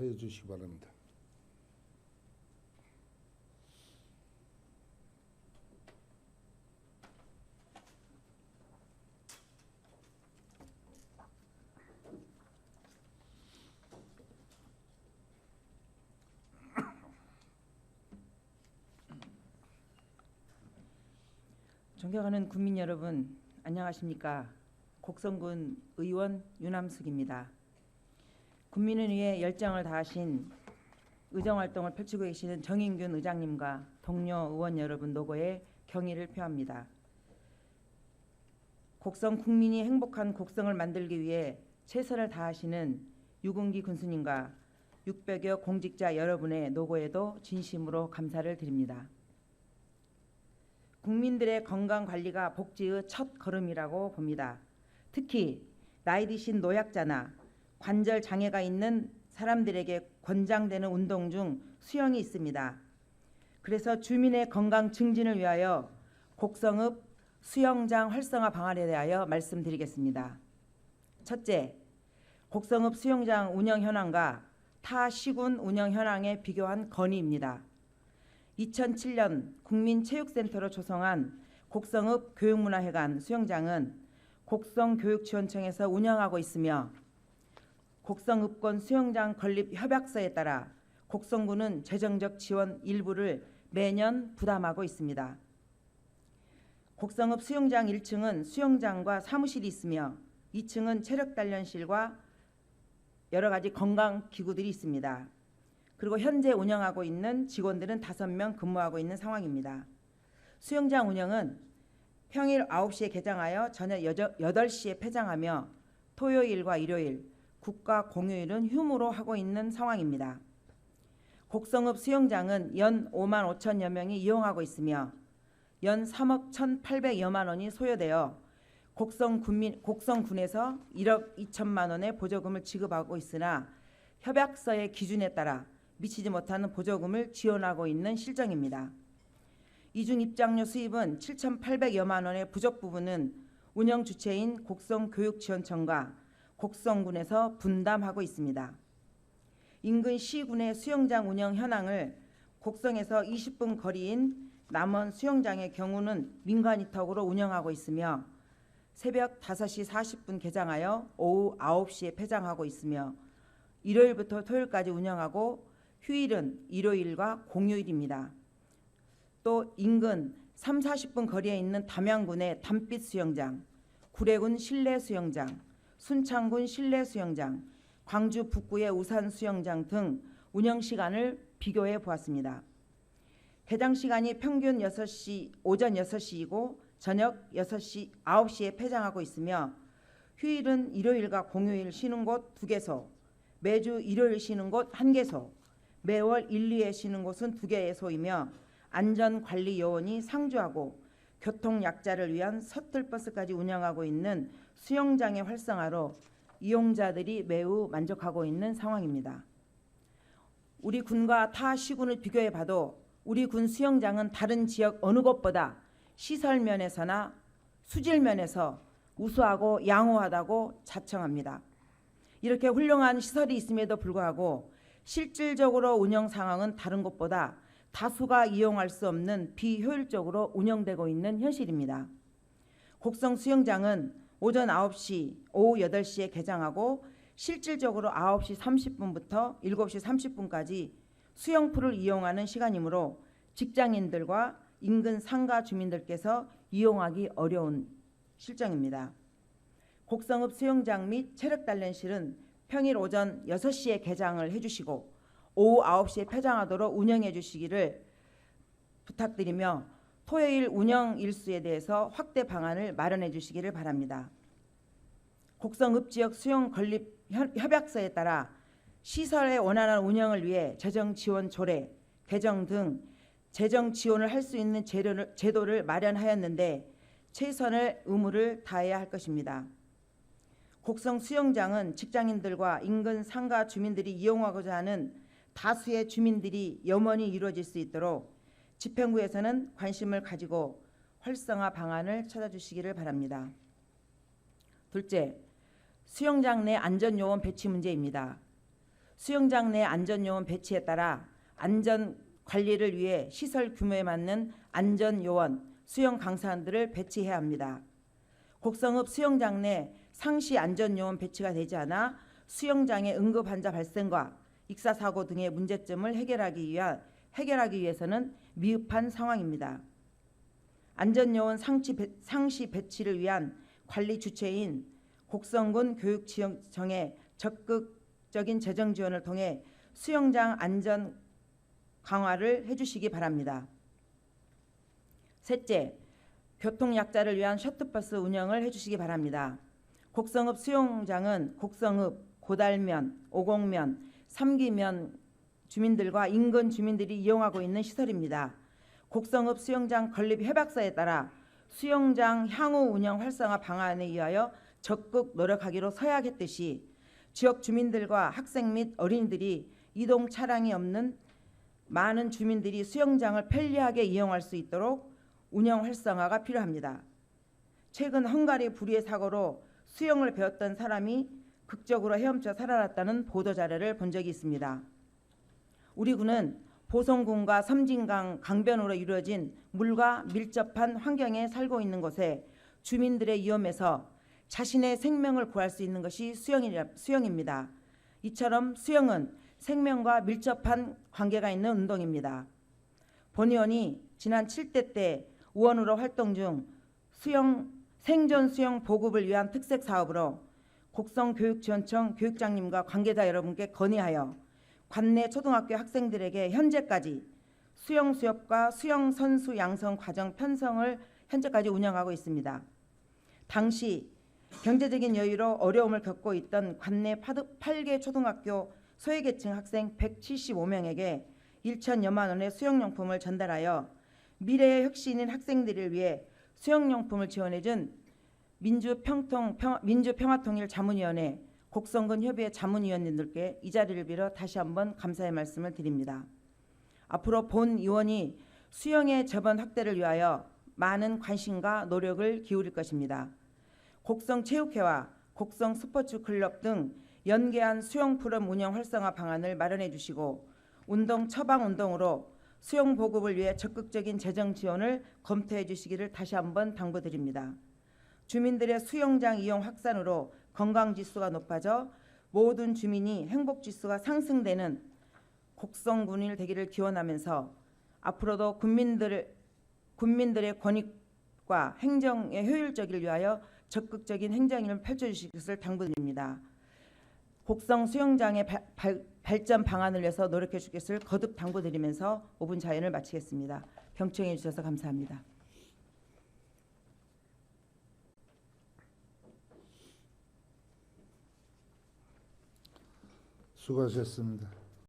하여 주시기 바랍니다. 존경하는 국민 여러분, 안녕하십니까? 곡성군 의원 유남숙입니다. 국민을 위해 열정을 다하신 의정 활동을 펼치고 계시는 정인균 의장님과 동료 의원 여러분 노고에 경의를 표합니다. 곡성 국민이 행복한 곡성을 만들기 위해 최선을 다하시는 유군기 군수님과 600여 공직자 여러분의 노고에도 진심으로 감사를 드립니다. 국민들의 건강 관리가 복지의 첫 걸음이라고 봅니다. 특히 나이 드신 노약자나 관절 장애가 있는 사람들에게 권장되는 운동 중 수영이 있습니다. 그래서 주민의 건강 증진을 위하여 곡성읍 수영장 활성화 방안에 대하여 말씀드리겠습니다. 첫째, 곡성읍 수영장 운영 현황과 타 시군 운영 현황에 비교한 건의입니다. 2007년 국민체육센터로 조성한 곡성읍 교육문화회관 수영장은 곡성교육지원청에서 운영하고 있으며 곡성읍권 수영장 건립 협약서에 따라 곡성군은 재정적 지원 일부를 매년 부담하고 있습니다. 곡성읍 수영장 1층은 수영장과 사무실이 있으며 2층은 체력 단련실과 여러 가지 건강 기구들이 있습니다. 그리고 현재 운영하고 있는 직원들은 5명 근무하고 있는 상황입니다. 수영장 운영은 평일 9시에 개장하여 저녁 8시에 폐장하며 토요일과 일요일, 국가 공휴일은 휴무로 하고 있는 상황입니다. 곡성읍 수영장은 연 5만 5천여 명이 이용하고 있으며 연 3억 1,800여만 원이 소요되어 곡성 군민 곡성군에서 1억 2천만 원의 보조금을 지급하고 있으나 협약서의 기준에 따라 미치지 못하는 보조금을 지원하고 있는 실정입니다. 이중 입장료 수입은 7,800여만 원의 부족 부분은 운영 주체인 곡성교육지원청과 곡성군에서 분담하고 있습니다. 인근 시군의 수영장 운영 현황을 곡성에서 20분 거리인 남원 수영장의 경우는 민간 위탁으로 운영하고 있으며 새벽 5시 40분 개장하여 오후 9시에 폐장하고 있으며 일요일부터 토요일까지 운영하고 휴일은 일요일과 공휴일입니다. 또 인근 3, 40분 거리에 있는 담양군의 담빛 수영장, 구례군 실내 수영장, 순창군 실내 수영장, 광주 북구의 우산 수영장 등 운영 시간을 비교해 보았습니다. 개장 시간이 평균 6시 오전 6시이고 저녁 6시 9시에 폐장하고 있으며 휴일은 일요일과 공휴일 쉬는 곳 2개소, 매주 일요일 쉬는 곳 1개소, 매월 1, 2회 쉬는 곳은 2개소이며 안전관리 요원이 상주하고 교통 약자를 위한 서틀버스까지 운영하고 있는 수영장의 활성화로 이용자들이 매우 만족하고 있는 상황입니다. 우리 군과 타 시군을 비교해 봐도 우리 군 수영장은 다른 지역 어느 곳보다 시설 면에서나 수질 면에서 우수하고 양호하다고 자청합니다. 이렇게 훌륭한 시설이 있음에도 불구하고 실질적으로 운영 상황은 다른 곳보다 다수가 이용할 수 없는 비효율적으로 운영되고 있는 현실입니다. 곡성 수영장은 오전 9시, 오후 8시에 개장하고 실질적으로 9시 30분부터 7시 30분까지 수영풀을 이용하는 시간이므로 직장인들과 인근 상가 주민들께서 이용하기 어려운 실정입니다. 곡성읍 수영장 및 체력 단련실은 평일 오전 6시에 개장을 해주시고 오후 9시에 폐장하도록 운영해 주시기를 부탁드리며 토요일 운영 일수에 대해서 확대 방안을 마련해 주시기를 바랍니다. 곡성읍 지역 수영 건립 협약서에 따라 시설의 원활한 운영을 위해 재정 지원 조례 개정 등 재정 지원을 할 수 있는 제도를, 제도를 마련하였는데 최선의 의무를 다해야 할 것입니다. 곡성 수영장은 직장인들과 인근 상가 주민들이 이용하고자 하는 다수의 주민들이 염원이 이루어질 수 있도록 집행부에서는 관심을 가지고 활성화 방안을 찾아주시기를 바랍니다. 둘째, 수영장 내 안전요원 배치 문제입니다. 수영장 내 안전요원 배치에 따라 안전 관리를 위해 시설 규모에 맞는 안전요원, 수영 강사들을 배치해야 합니다. 곡성읍 수영장 내 상시 안전요원 배치가 되지 않아 수영장의 응급 환자 발생과 익사 사고 등의 문제점을 해결하기 위한 해결하기 위해서는 미흡한 상황입니다. 안전요원 상시, 배, 상시 배치를 위한 관리 주체인 곡성군 교육지원청의 적극적인 재정 지원을 통해 수영장 안전 강화를 해주시기 바랍니다. 셋째, 교통 약자를 위한 셔틀버스 운영을 해주시기 바랍니다. 곡성읍 수영장은 곡성읍, 고달면, 오곡면, 삼기면 주민들과 인근 주민들이 이용하고 있는 시설입니다. 곡성읍 수영장 건립 협약서에 따라 수영장 향후 운영 활성화 방안에 의하여 적극 노력하기로 서약했듯이 지역 주민들과 학생 및 어린이들이 이동 차량이 없는 많은 주민들이 수영장을 편리하게 이용할 수 있도록 운영 활성화가 필요합니다. 최근 헝가리 불의의 사고로 수영을 배웠던 사람이 극적으로 헤엄쳐 살아났다는 보도 자료를 본 적이 있습니다. 우리 군은 보성군과 섬진강 강변으로 이루어진 물과 밀접한 환경에 살고 있는 곳에 주민들의 위험에서 자신의 생명을 구할 수 있는 것이 수영입니다. 이처럼 수영은 생명과 밀접한 관계가 있는 운동입니다. 본 의원이 지난 7대 때 의원으로 활동 중 수영 생존 수영 보급을 위한 특색 사업으로 곡성교육지원청 교육장님과 관계자 여러분께 건의하여 관내 초등학교 학생들에게 현재까지 수영 수업과 수영 선수 양성 과정 편성을 현재까지 운영하고 있습니다. 당시 경제적인 여유로 어려움을 겪고 있던 관내 8개 초등학교 소외계층 학생 175명에게 1천여만 원의 수영용품을 전달하여 미래의 혁신인 학생들을 위해 수영용품을 지원해준 민주평통 평, 민주평화통일 자문위원회 곡성군 협의회 자문위원님들께 이 자리를 빌어 다시 한번 감사의 말씀을 드립니다. 앞으로 본 의원이 수영의 저번 확대를 위하여 많은 관심과 노력을 기울일 것입니다. 곡성 체육회와 곡성 스포츠 클럽 등 연계한 수영 프로그램 운영 활성화 방안을 마련해 주시고 운동 처방 운동으로 수영 보급을 위해 적극적인 재정 지원을 검토해 주시기를 다시 한번 당부드립니다. 주민들의 수영장 이용 확산으로 건강 지수가 높아져 모든 주민이 행복 지수가 상승되는 곡성군일 되기를 기원하면서 앞으로도 국민들 국민들의 권익과 행정의 효율적을 위하여 적극적인 행정을 펼쳐주실 것을 당부드립니다. 곡성 수영장의 발, 발, 발전 방안을 위해서 노력해 주실 것을 거듭 당부드리면서 5분 자연을 마치겠습니다. 경청해 주셔서 감사합니다. 수고하셨습니다.